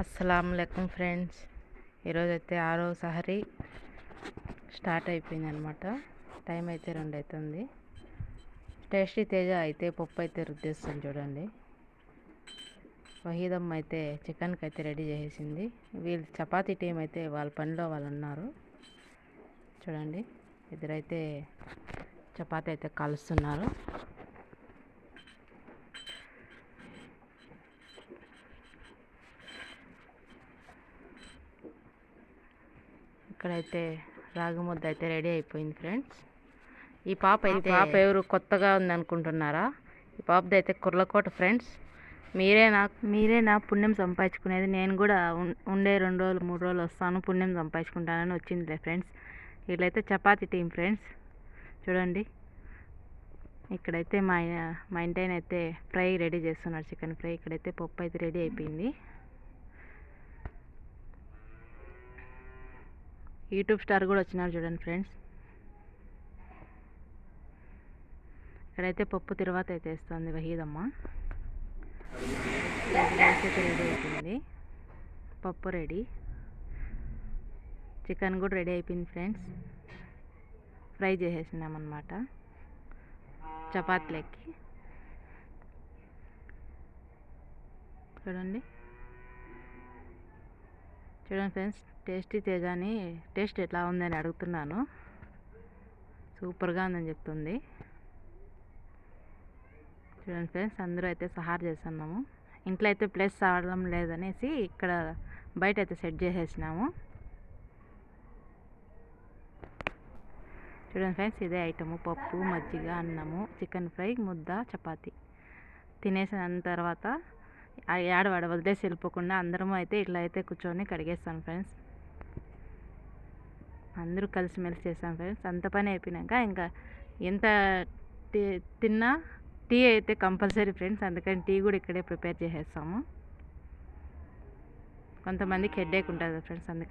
అస్సలం ఫ్రెండ్స్. ఈరోజైతే ఆరో సహరి స్టార్ట్ అయిపోయింది అనమాట టైం అయితే రెండు అవుతుంది టేస్టీ తేజ అయితే పప్పు అయితే రుద్దేస్తుంది చూడండి. వహీదమ్మ అయితే చికెన్కి అయితే రెడీ చేసేసింది. వీళ్ళు చపాతీ టీం అయితే వాళ్ళ పనిలో వాళ్ళు ఉన్నారు. చూడండి. ఇద్దరైతే చపాతీ అయితే కలుస్తున్నారు. ఇక్కడైతే రాగి ముద్ద అయితే రెడీ అయిపోయింది ఫ్రెండ్స్. ఈ పాప అయితే పాప ఎవరు కొత్తగా ఉంది అనుకుంటున్నారా ఈ పాపది అయితే కుర్లకోట ఫ్రెండ్స్. మీరే నాకు మీరే నా పుణ్యం సంపాదించుకునేది. నేను కూడా ఉండే రెండు రోజులు మూడు రోజులు వస్తాను పుణ్యం సంపాదించుకుంటానని వచ్చిందిలే ఫ్రెండ్స్. వీళ్ళైతే చపాతీ టీం ఫ్రెండ్స్. చూడండి. ఇక్కడైతే మా మా ఇంటైన అయితే ఫ్రై రెడీ చేస్తున్నారు చికెన్ ఫ్రై. ఇక్కడైతే పప్పు అయితే రెడీ అయిపోయింది. యూట్యూబ్ స్టార్ కూడా వచ్చినారు చూడండి ఫ్రెండ్స్. ఇక్కడైతే పప్పు తిరువాత అయితే వేస్తుంది వహీదమ్మ. రెడీ అయిపోయింది పప్పు రెడీ. చికెన్ కూడా రెడీ అయిపోయింది ఫ్రెండ్స్. ఫ్రై చేసేసినాం అనమాట చపాతీలకి. చూడండి. చూడండి ఫ్రెండ్స్ టేస్టీ తేజాని టేస్ట్ ఎట్లా ఉందని అడుగుతున్నాను. సూపర్గా ఉందని చెప్తుంది. చూడండి ఫ్రెండ్స్ అందరూ అయితే సహార్ చేస్తున్నాము. ఇంట్లో అయితే ప్లేస్ రావడం లేదనేసి ఇక్కడ బయట అయితే సెట్ చేసేసినాము. చూడండి ఫ్రెండ్స్ ఇదే ఐటము పప్పు మజ్జిగ అన్నము చికెన్ ఫ్రై ముద్ద చపాతి. తినేసిన తర్వాత ఆడవాడ వదిలేసి వెళ్ళిపోకుండా అందరము అయితే ఇట్లా అయితే కూర్చొని కడిగేస్తాం ఫ్రెండ్స్. అందరూ కలిసిమెలిసి చేస్తాం ఫ్రెండ్స్. అంత పని అయిపోయినాక ఇంకా ఎంత టీ తిన్నా టీ అయితే కంపల్సరీ ఫ్రెండ్స్. అందుకని టీ కూడా ఇక్కడే ప్రిపేర్ చేసేస్తాము. కొంతమందికి హెడేక్ ఉంటుంది ఫ్రెండ్స్ అందుకని.